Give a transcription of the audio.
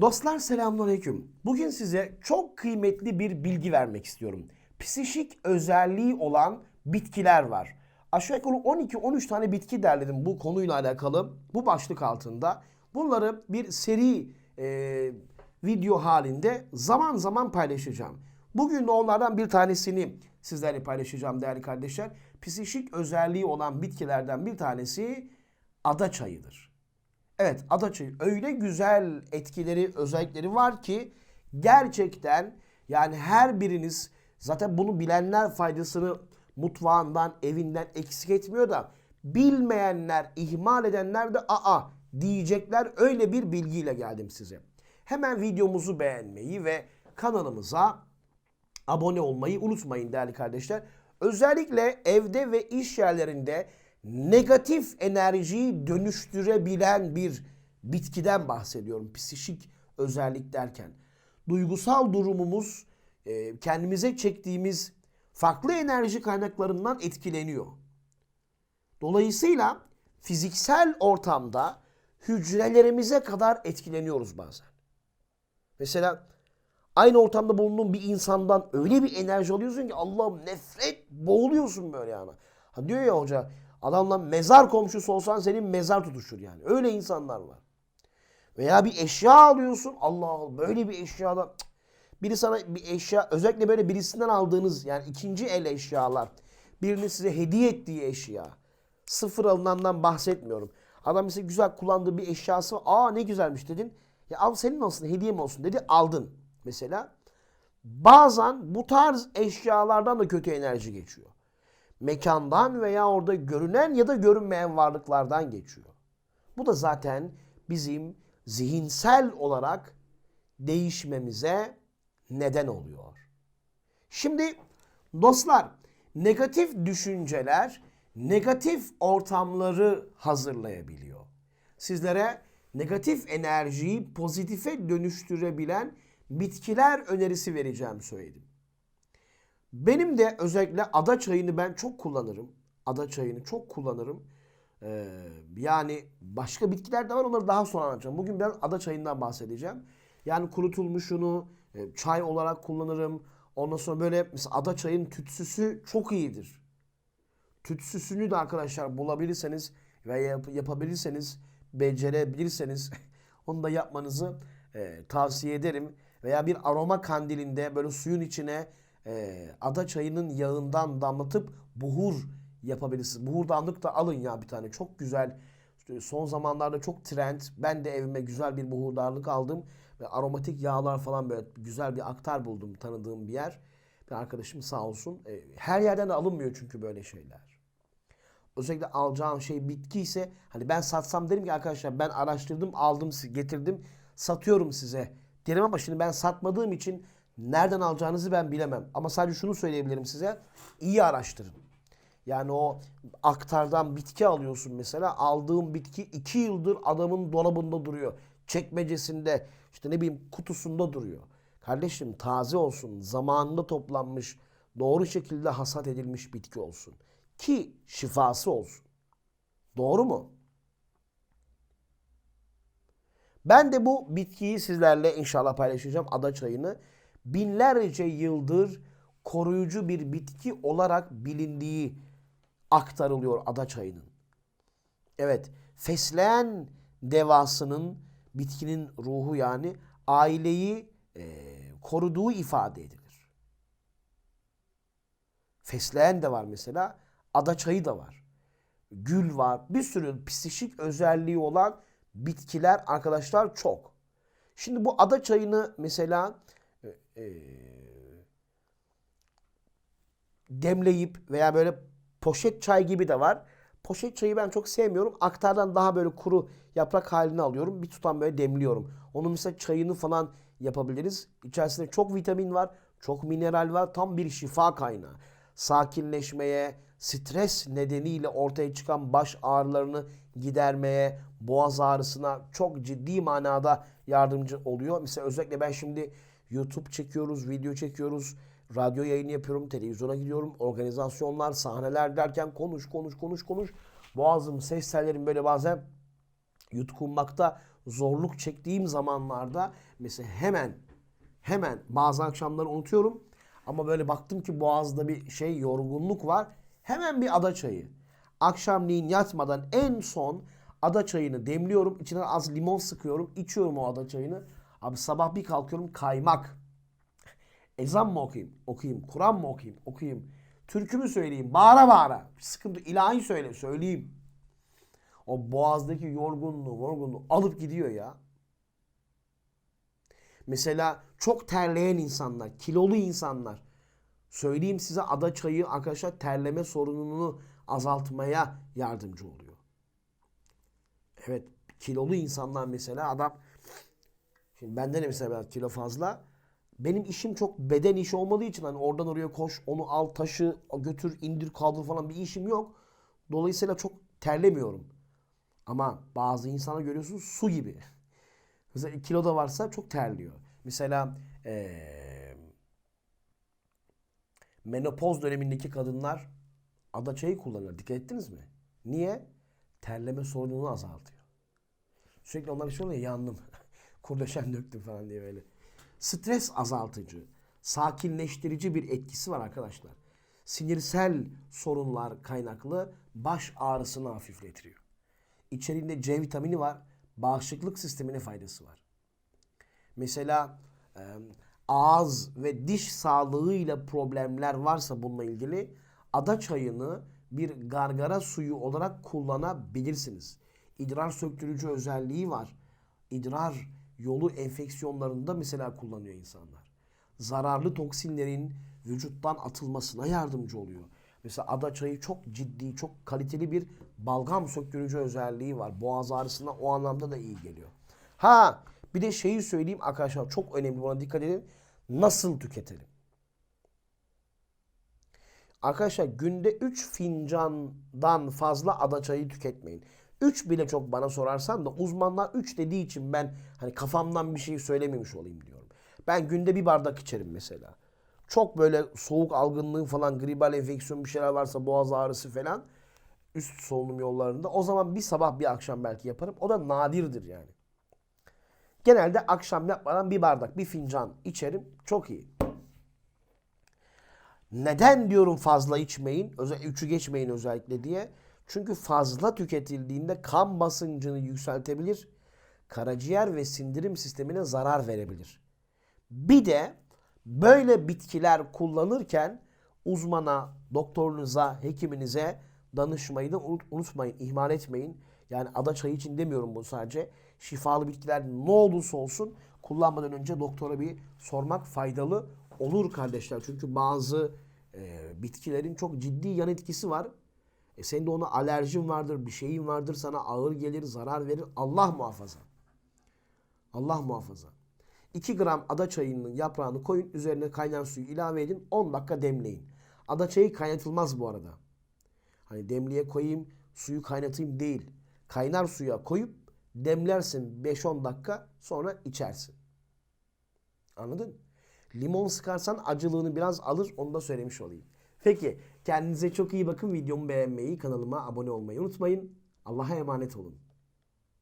Dostlar selamünaleyküm. Bugün size çok kıymetli bir bilgi vermek istiyorum. Psişik özelliği olan bitkiler var. Aşağı yukarı 12-13 tane bitki derledim bu konuyla alakalı. Bu başlık altında. Bunları bir seri e, video halinde zaman zaman paylaşacağım. Bugün de onlardan bir tanesini sizlerle paylaşacağım değerli kardeşler. Psişik özelliği olan bitkilerden bir tanesi ada çayıdır. Evet adaçayı öyle güzel etkileri, özellikleri var ki gerçekten yani her biriniz zaten bunu bilenler faydasını mutfağından, evinden eksik etmiyor da bilmeyenler, ihmal edenler de aa diyecekler öyle bir bilgiyle geldim size. Hemen videomuzu beğenmeyi ve kanalımıza abone olmayı unutmayın değerli kardeşler. Özellikle evde ve iş yerlerinde negatif enerjiyi dönüştürebilen bir bitkiden bahsediyorum. Psişik özellik derken. Duygusal durumumuz e, kendimize çektiğimiz farklı enerji kaynaklarından etkileniyor. Dolayısıyla fiziksel ortamda hücrelerimize kadar etkileniyoruz bazen. Mesela aynı ortamda bulunduğun bir insandan öyle bir enerji alıyorsun ki Allah'ım nefret boğuluyorsun böyle yani. Ha diyor ya hoca adamla mezar komşusu olsan senin mezar tutuşur yani. Öyle insanlar var. Veya bir eşya alıyorsun Allah Allah böyle bir eşyadan biri sana bir eşya özellikle böyle birisinden aldığınız yani ikinci el eşyalar birinin size hediye ettiği eşya sıfır alınandan bahsetmiyorum. Adam mesela güzel kullandığı bir eşyası var. Aa ne güzelmiş dedin. Ya al senin olsun hediyem olsun dedi aldın mesela. Bazen bu tarz eşyalardan da kötü enerji geçiyor. Mekandan veya orada görünen ya da görünmeyen varlıklardan geçiyor. Bu da zaten bizim zihinsel olarak değişmemize neden oluyor. Şimdi dostlar negatif düşünceler negatif ortamları hazırlayabiliyor. Sizlere negatif enerjiyi pozitife dönüştürebilen bitkiler önerisi vereceğim söyledim. Benim de özellikle ada çayını ben çok kullanırım. Ada çayını çok kullanırım. Ee, yani başka bitkiler de var onları daha sonra anlatacağım. Bugün biraz ada çayından bahsedeceğim. Yani kurutulmuşunu e, çay olarak kullanırım. Ondan sonra böyle mesela ada çayın tütsüsü çok iyidir. Tütsüsünü de arkadaşlar bulabilirseniz ve yap- yapabilirseniz, becerebilirseniz onu da yapmanızı e, tavsiye ederim. Veya bir aroma kandilinde böyle suyun içine e, ada çayının yağından damlatıp buhur yapabilirsiniz. Buhurdanlık da alın ya bir tane. Çok güzel. Son zamanlarda çok trend. Ben de evime güzel bir buhurdarlık aldım. Ve aromatik yağlar falan böyle güzel bir aktar buldum tanıdığım bir yer. Bir arkadaşım sağ olsun. E, her yerden de alınmıyor çünkü böyle şeyler. Özellikle alacağım şey bitki ise hani ben satsam derim ki arkadaşlar ben araştırdım aldım getirdim satıyorum size derim ama şimdi ben satmadığım için nereden alacağınızı ben bilemem. Ama sadece şunu söyleyebilirim size iyi araştırın. Yani o aktardan bitki alıyorsun mesela aldığım bitki 2 yıldır adamın dolabında duruyor. Çekmecesinde işte ne bileyim kutusunda duruyor. Kardeşim taze olsun zamanında toplanmış doğru şekilde hasat edilmiş bitki olsun ki şifası olsun. Doğru mu? Ben de bu bitkiyi sizlerle inşallah paylaşacağım. Ada çayını. Binlerce yıldır koruyucu bir bitki olarak bilindiği aktarılıyor ada çayının. Evet, fesleğen devasının bitkinin ruhu yani aileyi e, koruduğu ifade edilir. Fesleğen de var mesela. Ada çayı da var. Gül var. Bir sürü psişik özelliği olan bitkiler arkadaşlar çok. Şimdi bu ada çayını mesela e, demleyip veya böyle poşet çay gibi de var. Poşet çayı ben çok sevmiyorum. Aktardan daha böyle kuru yaprak halini alıyorum. Bir tutam böyle demliyorum. Onun mesela çayını falan yapabiliriz. İçerisinde çok vitamin var, çok mineral var. Tam bir şifa kaynağı. Sakinleşmeye, stres nedeniyle ortaya çıkan baş ağrılarını gidermeye, boğaz ağrısına çok ciddi manada yardımcı oluyor. Mesela özellikle ben şimdi YouTube çekiyoruz, video çekiyoruz, radyo yayını yapıyorum, televizyona gidiyorum, organizasyonlar, sahneler derken konuş, konuş, konuş, konuş. Boğazım, ses tellerim böyle bazen yutkunmakta zorluk çektiğim zamanlarda mesela hemen hemen bazı akşamları unutuyorum. Ama böyle baktım ki boğazda bir şey yorgunluk var. Hemen bir ada çayı. Akşamleyin yatmadan en son ada çayını demliyorum. İçine az limon sıkıyorum. içiyorum o ada çayını. Abi sabah bir kalkıyorum kaymak. Ezan mı okuyayım? Okuyayım. Kur'an mı okuyayım? Okuyayım. Türkü mü söyleyeyim? Bağıra bağıra. Sıkıntı. ilahi söyle. Söyleyeyim. O boğazdaki yorgunluğu, yorgunluğu alıp gidiyor ya. Mesela çok terleyen insanlar, kilolu insanlar. Söyleyeyim size ada çayı arkadaşlar terleme sorununu azaltmaya yardımcı oluyor. Evet kilolu insanlar mesela adam şimdi bende de mesela biraz kilo fazla. Benim işim çok beden işi olmadığı için hani oradan oraya koş, onu al, taşı, götür, indir, kaldır falan bir işim yok. Dolayısıyla çok terlemiyorum. Ama bazı insana görüyorsunuz su gibi. Mesela kilo da varsa çok terliyor. Mesela eee menopoz dönemindeki kadınlar ada çayı kullanır. Dikkat ettiniz mi? Niye? Terleme sorununu azaltıyor. Sürekli onlar şey oluyor ya yandım. Kurdeşen döktüm falan diye böyle. Stres azaltıcı, sakinleştirici bir etkisi var arkadaşlar. Sinirsel sorunlar kaynaklı baş ağrısını hafifletiyor. İçeriğinde C vitamini var. Bağışıklık sistemine faydası var. Mesela ağız ve diş sağlığıyla problemler varsa bununla ilgili ada çayını bir gargara suyu olarak kullanabilirsiniz. İdrar söktürücü özelliği var. İdrar yolu enfeksiyonlarında mesela kullanıyor insanlar. Zararlı toksinlerin vücuttan atılmasına yardımcı oluyor. Mesela ada çayı çok ciddi, çok kaliteli bir balgam söktürücü özelliği var. Boğaz ağrısına o anlamda da iyi geliyor. Ha bir de şeyi söyleyeyim arkadaşlar çok önemli buna dikkat edin. Nasıl tüketelim? Arkadaşlar günde 3 fincandan fazla ada çayı tüketmeyin. 3 bile çok bana sorarsan da uzmanlar 3 dediği için ben hani kafamdan bir şey söylememiş olayım diyorum. Ben günde bir bardak içerim mesela. Çok böyle soğuk algınlığı falan, gribal enfeksiyon bir şeyler varsa boğaz ağrısı falan üst solunum yollarında o zaman bir sabah bir akşam belki yaparım. O da nadirdir yani. Genelde akşam yapmadan bir bardak, bir fincan içerim. Çok iyi. Neden diyorum fazla içmeyin, özel üçü geçmeyin özellikle diye. Çünkü fazla tüketildiğinde kan basıncını yükseltebilir, karaciğer ve sindirim sistemine zarar verebilir. Bir de böyle bitkiler kullanırken uzmana, doktorunuza, hekiminize danışmayı da unut- unutmayın, ihmal etmeyin. Yani ada çayı için demiyorum bu sadece. Şifalı bitkiler ne olursa olsun kullanmadan önce doktora bir sormak faydalı olur kardeşler. Çünkü bazı e, bitkilerin çok ciddi yan etkisi var. E senin de ona alerjin vardır, bir şeyin vardır, sana ağır gelir, zarar verir. Allah muhafaza. Allah muhafaza. 2 gram ada çayının yaprağını koyun, üzerine kaynar suyu ilave edin, 10 dakika demleyin. Ada çayı kaynatılmaz bu arada. Hani demliğe koyayım, suyu kaynatayım değil. Kaynar suya koyup demlersin 5-10 dakika sonra içersin. Anladın? Limon sıkarsan acılığını biraz alır onu da söylemiş olayım. Peki kendinize çok iyi bakın. Videomu beğenmeyi, kanalıma abone olmayı unutmayın. Allah'a emanet olun.